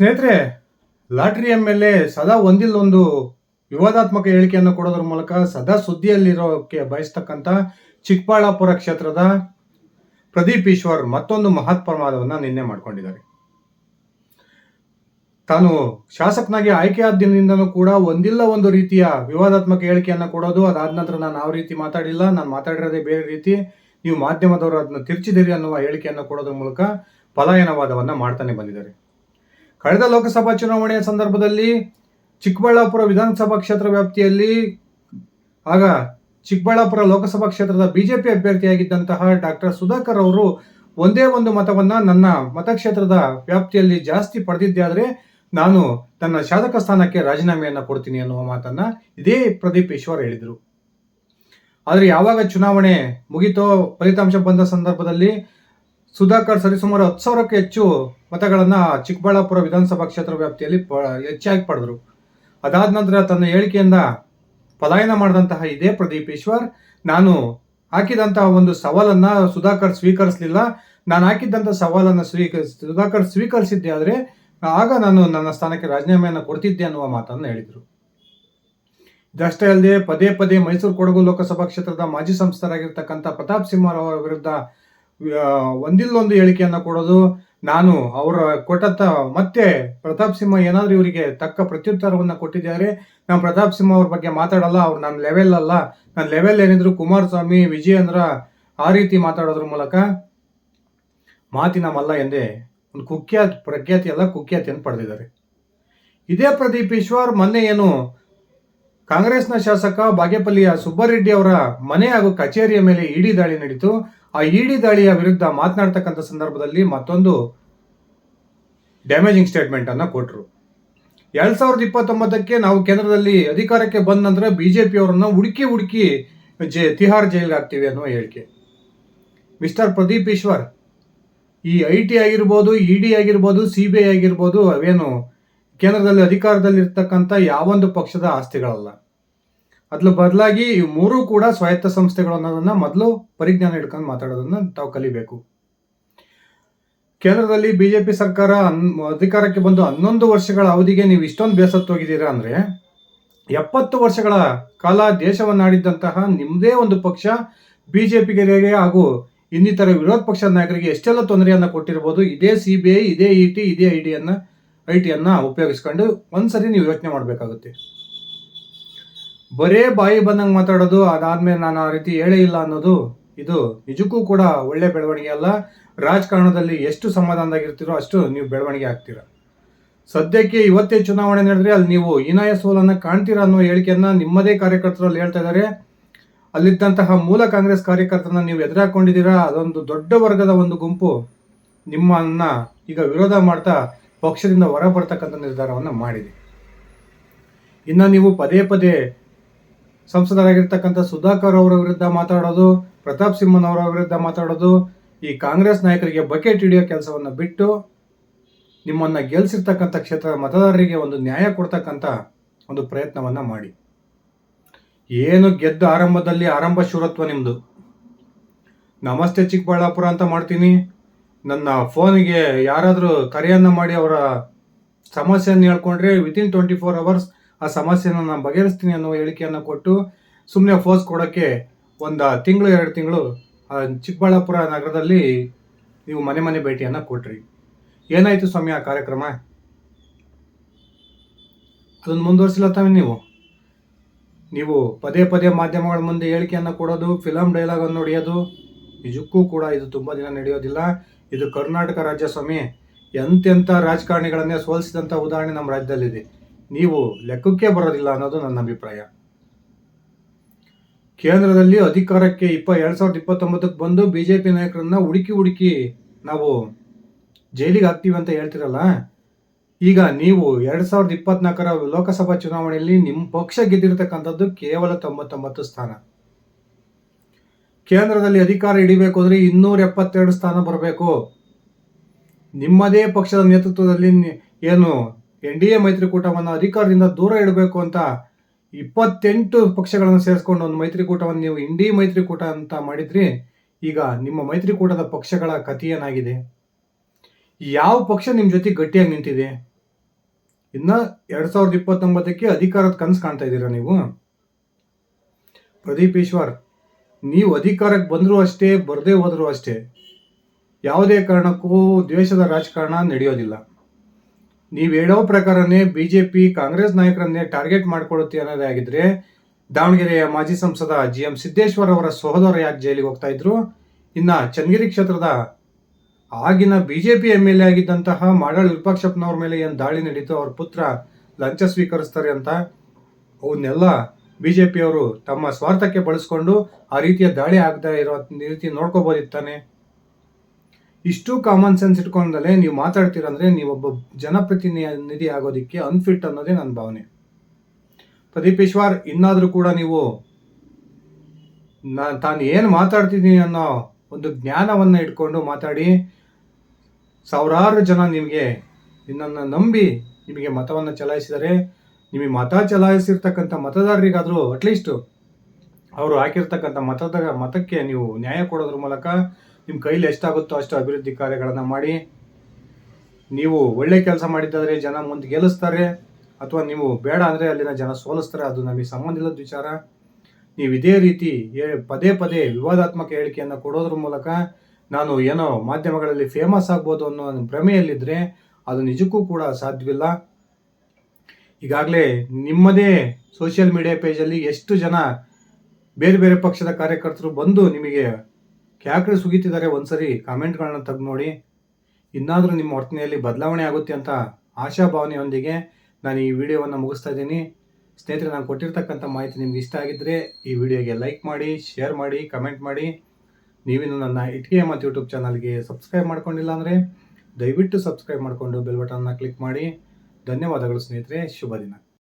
ಸ್ನೇಹಿತರೆ, lottery M L A ಸದಾ ಒಂದಿಲ್ಲೊಂದು ವಿವಾದಾತ್ಮಕ ಹೇಳಿಕೆಯನ್ನು ಕೊಡೋದ್ರ ಮೂಲಕ ಸದಾ ಸುದ್ದಿಯಲ್ಲಿರೋಕ್ಕೆ ಬಯಸ್ತಕ್ಕಂಥ ಚಿಕ್ಕಬಳ್ಳಾಪುರ ಕ್ಷೇತ್ರದ ಪ್ರದೀಪ್ ಈಶ್ವರ್ ಮತ್ತೊಂದು ಮಹತ್ ಪ್ರಮಾದವನ್ನು ನಿನ್ನೆ ಮಾಡ್ಕೊಂಡಿದ್ದಾರೆ. ತಾನು ಶಾಸಕನಾಗಿ ಆಯ್ಕೆಯಾದ ದಿನದಿಂದನೂ ಕೂಡ ಒಂದಿಲ್ಲ ಒಂದು ರೀತಿಯ ವಿವಾದಾತ್ಮಕ ಹೇಳಿಕೆಯನ್ನು ಕೊಡೋದು, ಅದಾದ ನಂತರ ನಾನು ಯಾವ ರೀತಿ ಮಾತಾಡಿಲ್ಲ, ನಾನು ಮಾತಾಡಿರೋದೇ ಬೇರೆ ರೀತಿ, ನೀವು ಮಾಧ್ಯಮದವರು ಅದನ್ನ ತಿರ್ಚಿದಿರಿ ಅನ್ನುವ ಹೇಳಿಕೆಯನ್ನು ಕೊಡೋದ್ರ ಮೂಲಕ ಪಲಾಯನವಾದವನ್ನು ಮಾಡ್ತಾನೆ ಬಂದಿದ್ದಾರೆ. ಕಳೆದ ಲೋಕಸಭಾ ಚುನಾವಣೆಯ ಸಂದರ್ಭದಲ್ಲಿ ಚಿಕ್ಕಬಳ್ಳಾಪುರ ವಿಧಾನಸಭಾ ಕ್ಷೇತ್ರ ವ್ಯಾಪ್ತಿಯಲ್ಲಿ, ಆಗ ಚಿಕ್ಕಬಳ್ಳಾಪುರ ಲೋಕಸಭಾ ಕ್ಷೇತ್ರದ ಬಿಜೆಪಿ ಅಭ್ಯರ್ಥಿಯಾಗಿದ್ದಂತಹ ಡಾಕ್ಟರ್ ಸುಧಾಕರ್ ಅವರು ಒಂದೇ ಒಂದು ಮತವನ್ನ ನನ್ನ ಮತಕ್ಷೇತ್ರದ ವ್ಯಾಪ್ತಿಯಲ್ಲಿ ಜಾಸ್ತಿ ಪಡೆದಿದ್ದೆ ನಾನು ನನ್ನ ಶಾಸಕ ಸ್ಥಾನಕ್ಕೆ ರಾಜೀನಾಮೆಯನ್ನ ಕೊಡ್ತೀನಿ ಅನ್ನುವ ಮಾತನ್ನ ಇದೇ ಪ್ರದೀಪ್ ಈಶ್ವರ್ ಹೇಳಿದರು. ಆದರೆ ಯಾವಾಗ ಚುನಾವಣೆ ಮುಗಿತೋ, ಫಲಿತಾಂಶ ಬಂದ ಸಂದರ್ಭದಲ್ಲಿ ಸುಧಾಕರ್ ಸರಿಸುಮಾರು ಹತ್ತು ಸಾವಿರಕ್ಕೆ ಹೆಚ್ಚು ಮತಗಳನ್ನು ಚಿಕ್ಕಬಳ್ಳಾಪುರ ವಿಧಾನಸಭಾ ಕ್ಷೇತ್ರ ವ್ಯಾಪ್ತಿಯಲ್ಲಿ ಪ, ಹೆಚ್ಚಾಗಿ ಪಡೆದರು. ಅದಾದ ನಂತರ ತನ್ನ ಹೇಳಿಕೆಯಿಂದ ಪಲಾಯನ ಮಾಡಿದಂತಹ ಇದೇ ಪ್ರದೀಪ್ ಈಶ್ವರ್, ನಾನು ಹಾಕಿದಂತಹ ಒಂದು ಸವಾಲನ್ನು ಸುಧಾಕರ್ ಸ್ವೀಕರಿಸಲಿಲ್ಲ. ನಾನು ಹಾಕಿದ್ದಂಥ ಸವಾಲನ್ನು ಸ್ವೀಕ ಸುಧಾಕರ್ ಸ್ವೀಕರಿಸಿದ್ದೆ ಆದರೆ ಆಗ ನಾನು ನನ್ನ ಸ್ಥಾನಕ್ಕೆ ರಾಜೀನಾಮೆಯನ್ನು ಕೊಡ್ತಿದ್ದೆ ಅನ್ನುವ ಮಾತನ್ನು ಹೇಳಿದರು. ಇದಷ್ಟೇ ಅಲ್ಲದೆ ಪದೇ ಪದೇ ಮೈಸೂರು ಕೊಡಗು ಲೋಕಸಭಾ ಕ್ಷೇತ್ರದ ಮಾಜಿ ಸಂಸದರಾಗಿರ್ತಕ್ಕಂಥ ಪ್ರತಾಪ್ ಸಿಂಹ ಅವರ ವಿರುದ್ಧ ಒಂದಿಲ್ಲೊಂದು ಹೇಳಿಕೆಯನ್ನು ಕೊಡೋದು, ನಾನು ಅವರ ಕೊಟ್ಟಂತ ಮತ್ತೆ ಪ್ರತಾಪ್ ಸಿಂಹ ಏನಾದರೂ ಇವರಿಗೆ ತಕ್ಕ ಪ್ರತ್ಯುತ್ತರವನ್ನು ಕೊಟ್ಟಿದ್ದಾರೆ, ನಾನು ಪ್ರತಾಪ್ ಸಿಂಹ ಅವ್ರ ಬಗ್ಗೆ ಮಾತಾಡಲ್ಲ, ಅವ್ರು ನನ್ನ ಲೆವೆಲ್ ಅಲ್ಲ. ನನ್ನ ಲೆವೆಲ್ ಏನಿದ್ರು ಕುಮಾರಸ್ವಾಮಿ, ವಿಜಯೇಂದ್ರ ಆ ರೀತಿ ಮಾತಾಡೋದ್ರ ಮೂಲಕ ಮಾತಿನ ಮಲ್ಲ ಎಂದೇ ಒಂದು ಕುಖ್ಯಾತ್ ಪ್ರಖ್ಯಾತಿ ಅಲ್ಲ ಕುಖ್ಯಾತಿಯನ್ನು ಪಡೆದಿದ್ದಾರೆ. ಇದೇ ಪ್ರದೀಪ್ ಈಶ್ವರ್ ಮೊನ್ನೆ ಏನು ಕಾಂಗ್ರೆಸ್ನ ಶಾಸಕ ಬಾಗೇಪಲ್ಲಿಯ ಸುಬ್ಬರೆಡ್ಡಿ ಅವರ ಮನೆ ಹಾಗೂ ಕಚೇರಿಯ ಮೇಲೆ ಇಡಿ ದಾಳಿ ನಡೀತು. ಆ ಇಡಿ ದಾಳಿಯ ವಿರುದ್ಧ ಮಾತನಾಡ್ತಕ್ಕಂಥ ಸಂದರ್ಭದಲ್ಲಿ ಮತ್ತೊಂದು ಡ್ಯಾಮೇಜಿಂಗ್ ಸ್ಟೇಟ್ಮೆಂಟ್ ಅನ್ನ ಕೊಟ್ಟರು ಎರಡ್ ಸಾವಿರದ ಇಪ್ಪತ್ತೊಂಬತ್ತಕ್ಕೆ ನಾವು ಕೇಂದ್ರದಲ್ಲಿ ಅಧಿಕಾರಕ್ಕೆ ಬಂದ ನಂತರ ಬಿಜೆಪಿ ಅವರನ್ನ ಹುಡುಕಿ ಹುಡುಕಿ ಜೆ, ತಿಹಾರ್ ಜೈಲ್ಗೆ ಹಾಕ್ತೀವಿ ಅನ್ನುವ ಹೇಳಿಕೆ. ಮಿಸ್ಟರ್ ಪ್ರದೀಪ್ ಈಶ್ವರ್, ಈ ಐ ಟಿ ಆಗಿರ್ಬೋದು ಇ ಡಿ ಆಗಿರ್ಬೋದು, ಸಿ ಬಿ ಐ ಆಗಿರ್ಬೋದು ಅವೇನು ಕೇಂದ್ರದಲ್ಲಿ ಅಧಿಕಾರದಲ್ಲಿ ಇರ್ತಕ್ಕಂಥ ಯಾವೊಂದು ಪಕ್ಷದ ಆಸ್ತಿಗಳಲ್ಲ. ಅದ್ರ ಬದಲಾಗಿ ಇವು ಮೂರೂ ಕೂಡ ಸ್ವಾಯತ್ತ ಸಂಸ್ಥೆಗಳು ಅನ್ನೋದನ್ನ ಮೊದಲು ಪರಿಜ್ಞಾನ ಹಿಡ್ಕೊಂಡು ಮಾತಾಡೋದನ್ನ ತಾವು ಕಲಿಬೇಕು. ಕೇಂದ್ರದಲ್ಲಿ ಬಿಜೆಪಿ ಸರ್ಕಾರ ಅಧಿಕಾರಕ್ಕೆ ಬಂದು ಹನ್ನೊಂದು ವರ್ಷಗಳ ಅವಧಿಗೆ ನೀವು ಇಷ್ಟೊಂದು ಬೇಸತ್ತು ಹೋಗಿದ್ದೀರಾ ಅಂದ್ರೆ, ಎಪ್ಪತ್ತು ವರ್ಷಗಳ ಕಾಲ ದೇಶವನ್ನಾಡಿದ್ದಂತಹ ನಿಮ್ಮದೇ ಒಂದು ಪಕ್ಷ ಬಿಜೆಪಿಗರಿಗೆ ಹಾಗೂ ಇನ್ನಿತರ ವಿರೋಧ ಪಕ್ಷದ ನಾಯಕರಿಗೆ ಎಷ್ಟೆಲ್ಲ ತೊಂದರೆಯನ್ನ ಕೊಟ್ಟಿರ್ಬೋದು, ಇದೇ ಸಿ ಬಿ ಐ, ಇದೇ ಇ ಟಿ, ಇದೇ ಐ ಡಿಯನ್ನು ಐ ಟಿಯನ್ನು ಉಪಯೋಗಿಸ್ಕೊಂಡು ಒಂದ್ಸರಿ ನೀವು ಯೋಚನೆ ಮಾಡಬೇಕಾಗುತ್ತೆ. ಬರೇ ಬಾಯಿ ಬಂದಂಗೆ ಮಾತಾಡೋದು, ಅದಾದ್ಮೇಲೆ ನಾನು ಆ ರೀತಿ ಹೇಳೇ ಇಲ್ಲ ಅನ್ನೋದು, ಇದು ನಿಜಕ್ಕೂ ಕೂಡ ಒಳ್ಳೆ ಬೆಳವಣಿಗೆ ಅಲ್ಲ. ರಾಜಕಾರಣದಲ್ಲಿ ಎಷ್ಟು ಸಮಾಧಾನದಾಗಿರ್ತೀರೋ ಅಷ್ಟು ನೀವು ಬೆಳವಣಿಗೆ ಆಗ್ತೀರ. ಸದ್ಯಕ್ಕೆ ಇವತ್ತೇ ಚುನಾವಣೆ ನಡೆದ್ರೆ ಅಲ್ಲಿ ನೀವು ಹೀನಾಯ ಸೋಲನ್ನ ಕಾಣ್ತೀರಾ ಅನ್ನೋ ಹೇಳಿಕೆಯನ್ನ ನಿಮ್ಮದೇ ಕಾರ್ಯಕರ್ತರಲ್ಲಿ ಹೇಳ್ತಾ ಇದ್ದಾರೆ. ಅಲ್ಲಿದ್ದಂತಹ ಮೂಲ ಕಾಂಗ್ರೆಸ್ ಕಾರ್ಯಕರ್ತರನ್ನ ನೀವು ಎದುರಾಕೊಂಡಿದ್ದೀರಾ? ಅದೊಂದು ದೊಡ್ಡ ವರ್ಗದ ಒಂದು ಗುಂಪು ನಿಮ್ಮನ್ನ ಈಗ ವಿರೋಧ ಮಾಡ್ತಾ ಪಕ್ಷದಿಂದ ಹೊರ ಬರ್ತಕ್ಕಂಥ ನಿರ್ಧಾರವನ್ನು ಮಾಡಿದೆ. ಇನ್ನು ನೀವು ಪದೇ ಪದೇ ಸಂಸದರಾಗಿರ್ತಕ್ಕಂಥ ಸುಧಾಕರ್ ಅವರ ವಿರುದ್ಧ ಮಾತಾಡೋದು, ಪ್ರತಾಪ್ ಸಿಂಹನವರ ವಿರುದ್ಧ ಮಾತಾಡೋದು, ಈ ಕಾಂಗ್ರೆಸ್ ನಾಯಕರಿಗೆ ಬಕೆಟ್ ಹಿಡಿಯೋ ಕೆಲಸವನ್ನು ಬಿಟ್ಟು ನಿಮ್ಮನ್ನ ಗೆಲ್ಲಿಸಿರ್ತಕ್ಕಂಥ ಕ್ಷೇತ್ರದ ಮತದಾರರಿಗೆ ಒಂದು ನ್ಯಾಯ ಕೊಡ್ತಕ್ಕಂಥ ಒಂದು ಪ್ರಯತ್ನವನ್ನ ಮಾಡಿ. ಏನು ಗೆದ್ದ ಆರಂಭದಲ್ಲಿ ಆರಂಭ ಶೂರತ್ವ ನಿಮ್ಮದು ನಮಸ್ತೆ ಚಿಕ್ಕಬಳ್ಳಾಪುರ ಅಂತ ಮಾಡ್ತೀನಿ. ನನ್ನ ಫೋನಿಗೆ ಯಾರಾದರೂ ಕರೆಯನ್ನು ಮಾಡಿ ಅವರ ಸಮಸ್ಯೆಯನ್ನು ಹೇಳ್ಕೊಂಡ್ರೆ ವಿತಿನ್ ಟ್ವೆಂಟಿ ಫೋರ್ ಅವರ್ಸ್ ಆ ಸಮಸ್ಯೆನ ನಾನು ಬಗೆಹರಿಸ್ತೀನಿ ಅನ್ನೋ ಹೇಳಿಕೆಯನ್ನು ಕೊಟ್ಟು ಸುಮ್ಮನೆ ಫೋರ್ಸ್ ಕೊಡೋಕ್ಕೆ ಒಂದು ತಿಂಗಳು, ಎರಡು ತಿಂಗಳು ಚಿಕ್ಕಬಳ್ಳಾಪುರ ನಗರದಲ್ಲಿ ನೀವು ಮನೆ ಮನೆ ಭೇಟಿಯನ್ನು ಕೊಟ್ರಿ. ಏನಾಯಿತು ಸ್ವಾಮಿ ಆ ಕಾರ್ಯಕ್ರಮ? ಅದನ್ನು ಮುಂದುವರಿಸಿಲ್ಲ ತಾವೇ ನೀವು. ನೀವು ಪದೇ ಪದೇ ಮಾಧ್ಯಮಗಳ ಮುಂದೆ ಹೇಳಿಕೆಯನ್ನು ಕೊಡೋದು ಫಿಲಮ್ ಡೈಲಾಗನ್ನು ಹೊಡೆಯೋದು, ನಿಜಕ್ಕೂ ಕೂಡ ಇದು ತುಂಬ ದಿನ ನಡೆಯೋದಿಲ್ಲ. ಇದು ಕರ್ನಾಟಕ ರಾಜ್ಯ ಸ್ವಾಮಿ, ಎಂತೆಂಥ ರಾಜಕಾರಣಿಗಳನ್ನೇ ಸೋಲಿಸಿದಂಥ ಉದಾಹರಣೆ ನಮ್ಮ ರಾಜ್ಯದಲ್ಲಿದೆ. ನೀವು ಲೆಕ್ಕಕ್ಕೆ ಬರೋದಿಲ್ಲ ಅನ್ನೋದು ನನ್ನ ಅಭಿಪ್ರಾಯ. ಕೇಂದ್ರದಲ್ಲಿ ಅಧಿಕಾರಕ್ಕೆ ಇಪ್ಪ ಎರಡು ಸಾವಿರದ ಇಪ್ಪತ್ತೊಂಬತ್ತಕ್ಕೆ ಬಂದು ಬಿಜೆಪಿ ನಾಯಕರನ್ನ ಹುಡುಕಿ ಹುಡುಕಿ ನಾವು ಜೈಲಿಗೆ ಹಾಕ್ತೀವಿ ಅಂತ ಹೇಳ್ತಿರಲ್ಲ, ಈಗ ನೀವು ಎರಡು ಸಾವಿರದ ಇಪ್ಪತ್ನಾಲ್ಕರ ಲೋಕಸಭಾ ಚುನಾವಣೆಯಲ್ಲಿ ನಿಮ್ಮ ಪಕ್ಷ ಗೆದ್ದಿರತಕ್ಕಂಥದ್ದು ಕೇವಲ ತೊಂಬತ್ತೊಂಬತ್ತು ಸ್ಥಾನ. ಕೇಂದ್ರದಲ್ಲಿ ಅಧಿಕಾರ ಹಿಡಿಬೇಕು ಅಂದ್ರೆ ಇನ್ನೂರ ಎಪ್ಪತ್ತೆರಡು ಸ್ಥಾನ ಬರಬೇಕು. ನಿಮ್ಮದೇ ಪಕ್ಷದ ನೇತೃತ್ವದಲ್ಲಿ ಏನು ಎನ್ ಡಿ ಎ ಮೈತ್ರಿಕೂಟವನ್ನು ಅಧಿಕಾರದಿಂದ ದೂರ ಇಡಬೇಕು ಅಂತ ಇಪ್ಪತ್ತೆಂಟು ಪಕ್ಷಗಳನ್ನು ಸೇರಿಸ್ಕೊಂಡು ಒಂದು ಮೈತ್ರಿಕೂಟವನ್ನು ನೀವು ಇಂಡಿ ಮೈತ್ರಿಕೂಟ ಅಂತ ಮಾಡಿದ್ರಿ, ಈಗ ನಿಮ್ಮ ಮೈತ್ರಿಕೂಟದ ಪಕ್ಷಗಳ ಕಥೆ ಏನಾಗಿದೆ ಯಾವ ಪಕ್ಷ ನಿಮ್ಮ ಜೊತೆ ಗಟ್ಟಿಯಾಗಿ ನಿಂತಿದೆ? ಇನ್ನ ಎರಡ್ ಸಾವಿರದ ಇಪ್ಪತ್ತೊಂಬತ್ತಕ್ಕೆ ಅಧಿಕಾರದ ಕನಸು ಕಾಣ್ತಾ ಇದ್ದೀರಾ ನೀವು? ಪ್ರದೀಪ್ ಈಶ್ವರ್, ನೀವು ಅಧಿಕಾರಕ್ಕೆ ಬಂದರೂ ಅಷ್ಟೇ, ಬರದೇ ಹೋದರೂ ಅಷ್ಟೇ, ಯಾವುದೇ ಕಾರಣಕ್ಕೂ ದ್ವೇಷದ ರಾಜಕಾರಣ ನಡೆಯೋದಿಲ್ಲ. ನೀವು ಹೇಳೋ ಪ್ರಕಾರನೇ ಬಿ ಜೆ ಪಿ ಕಾಂಗ್ರೆಸ್ ನಾಯಕರನ್ನೇ ಟಾರ್ಗೆಟ್ ಮಾಡಿಕೊಳ್ಳುತ್ತೆ ಅನ್ನೋದೇ ಆಗಿದ್ರೆ ದಾವಣಗೆರೆಯ ಮಾಜಿ ಸಂಸದ ಜಿ ಎಂ ಸಿದ್ದೇಶ್ವರ್ ಅವರ ಸಹೋದರ ಯಾಕೆ ಜೈಲಿಗೆ ಹೋಗ್ತಾ ಇದ್ರು? ಇನ್ನ ಚನ್ನಗಿರಿ ಕ್ಷೇತ್ರದ ಆಗಿನ ಬಿಜೆಪಿ ಎಂ ಎಲ್ ಎ ಆಗಿದ್ದಂತಹ ಮಾಡಾಳ್ ವಿರೂಪಾಕ್ಷಪ್ಪನವ್ರ ಮೇಲೆ ಏನು ದಾಳಿ ನಡೀತು? ಅವ್ರ ಪುತ್ರ ಲಂಚ ಸ್ವೀಕರಿಸ್ತಾರೆ ಅಂತ ಅವನ್ನೆಲ್ಲ ಬಿಜೆಪಿಯವರು ತಮ್ಮ ಸ್ವಾರ್ಥಕ್ಕೆ ಬಳಸ್ಕೊಂಡು ಆ ರೀತಿಯ ದಾಳಿ ಆಗದೆ ಇರೋ ರೀತಿ ನೋಡ್ಕೋಬೋದಿತ್ತಾನೆ? ಇಷ್ಟು ಕಾಮನ್ ಸೆನ್ಸ್ ಇಟ್ಕೊಂಡಲೇ ನೀವು ಮಾತಾಡ್ತೀರಂದ್ರೆ ನೀವೊಬ್ಬ ಜನಪ್ರತಿನಿಧಿ ಆಗೋದಿಕ್ಕೆ ಅನ್ಫಿಟ್ ಅನ್ನೋದೇ ನನ್ನ ಭಾವನೆ. ಪ್ರದೀಪ್ ಈಶ್ವರ್ ಇನ್ನಾದರೂ ಕೂಡ ನೀವು ನಾನು ತಾನು ಏನು ಮಾತಾಡ್ತಿದ್ದೀನಿ ಅನ್ನೋ ಒಂದು ಜ್ಞಾನವನ್ನು ಇಟ್ಕೊಂಡು ಮಾತಾಡಿ, ಸಾವಿರಾರು ಜನ ನಿಮಗೆ ನಿನ್ನನ್ನು ನಂಬಿ ನಿಮಗೆ ಮತವನ್ನು ಚಲಾಯಿಸಿದರೆ, ನಿಮಗೆ ಮತ ಚಲಾಯಿಸಿರ್ತಕ್ಕಂಥ ಮತದಾರರಿಗಾದರೂ ಅಟ್ಲೀಸ್ಟು ಅವರು ಹಾಕಿರ್ತಕ್ಕಂಥ ಮತದ, ಮತಕ್ಕೆ ನೀವು ನ್ಯಾಯ ಕೊಡೋದ್ರ ಮೂಲಕ ನಿಮ್ಮ ಕೈಲಿ ಎಷ್ಟಾಗುತ್ತೋ ಅಷ್ಟು ಅಭಿವೃದ್ಧಿ ಕಾರ್ಯಗಳನ್ನು ಮಾಡಿ. ನೀವು ಒಳ್ಳೆ ಕೆಲಸ ಮಾಡಿದ್ದಾದರೆ ಜನ ಮುಂದೆ ಗೆಲ್ಲಿಸ್ತಾರೆ. ಅಥವಾ ನೀವು ಬೇಡ ಅಂದರೆ ಅಲ್ಲಿನ ಜನ ಸೋಲಿಸ್ತಾರೆ. ಅದು ನಮಗೆ ಸಂಬಂಧ ಇಲ್ಲದ ವಿಚಾರ. ನೀವು ಇದೇ ರೀತಿ ಪದೇ ಪದೇ ವಿವಾದಾತ್ಮಕ ಹೇಳಿಕೆಯನ್ನು ಕೊಡೋದ್ರ ಮೂಲಕ ನಾನು ಏನೋ ಮಾಧ್ಯಮಗಳಲ್ಲಿ ಫೇಮಸ್ ಆಗ್ಬೋದು ಅನ್ನೋ ಭ್ರಮೆಯಲ್ಲಿದ್ದರೆ ಅದು ನಿಜಕ್ಕೂ ಕೂಡ ಸಾಧ್ಯವಿಲ್ಲ. ಈಗಾಗಲೇ ನಿಮ್ಮದೇ ಸೋಷಿಯಲ್ ಮೀಡಿಯಾ ಪೇಜಲ್ಲಿ ಎಷ್ಟು ಜನ ಬೇರೆ ಬೇರೆ ಪಕ್ಷದ ಕಾರ್ಯಕರ್ತರು ಬಂದು ನಿಮಗೆ ಕ್ಯಾಕ್ರೆ ಸುಗಿತಿದ್ದಾರೆ ಒಂದ್ಸರಿ ಕಾಮೆಂಟ್ಗಳನ್ನ ತೆಗೆದು ನೋಡಿ, ಇನ್ನಾದರೂ ನಿಮ್ಮ ವರ್ತನೆಯಲ್ಲಿ ಬದಲಾವಣೆ ಆಗುತ್ತೆ ಅಂತ ಆಶಾಭಾವನೆಯೊಂದಿಗೆ ನಾನು ಈ ವಿಡಿಯೋವನ್ನು ಮುಗಿಸ್ತಾ ಇದ್ದೀನಿ. ಸ್ನೇಹಿತರೆ, ನಾನು ಕೊಟ್ಟಿರ್ತಕ್ಕಂಥ ಮಾಹಿತಿ ನಿಮ್ಗೆ ಇಷ್ಟ ಆಗಿದ್ದರೆ ಈ ವಿಡಿಯೋಗೆ ಲೈಕ್ ಮಾಡಿ, ಶೇರ್ ಮಾಡಿ, ಕಮೆಂಟ್ ಮಾಡಿ. ನೀವಿನ್ನು ನನ್ನ ಇಟ್ಕೆ ಮತ್ತು ಯೂಟ್ಯೂಬ್ ಚಾನಲ್ಗೆ ಸಬ್ಸ್ಕ್ರೈಬ್ ಮಾಡ್ಕೊಂಡಿಲ್ಲ ಅಂದರೆ ದಯವಿಟ್ಟು ಸಬ್ಸ್ಕ್ರೈಬ್ ಮಾಡಿಕೊಂಡು ಬೆಲ್ ಬಟನ್ನ ಕ್ಲಿಕ್ ಮಾಡಿ. ಧನ್ಯವಾದಗಳು ಸ್ನೇಹಿತರೆ, ಶುಭ ದಿನ.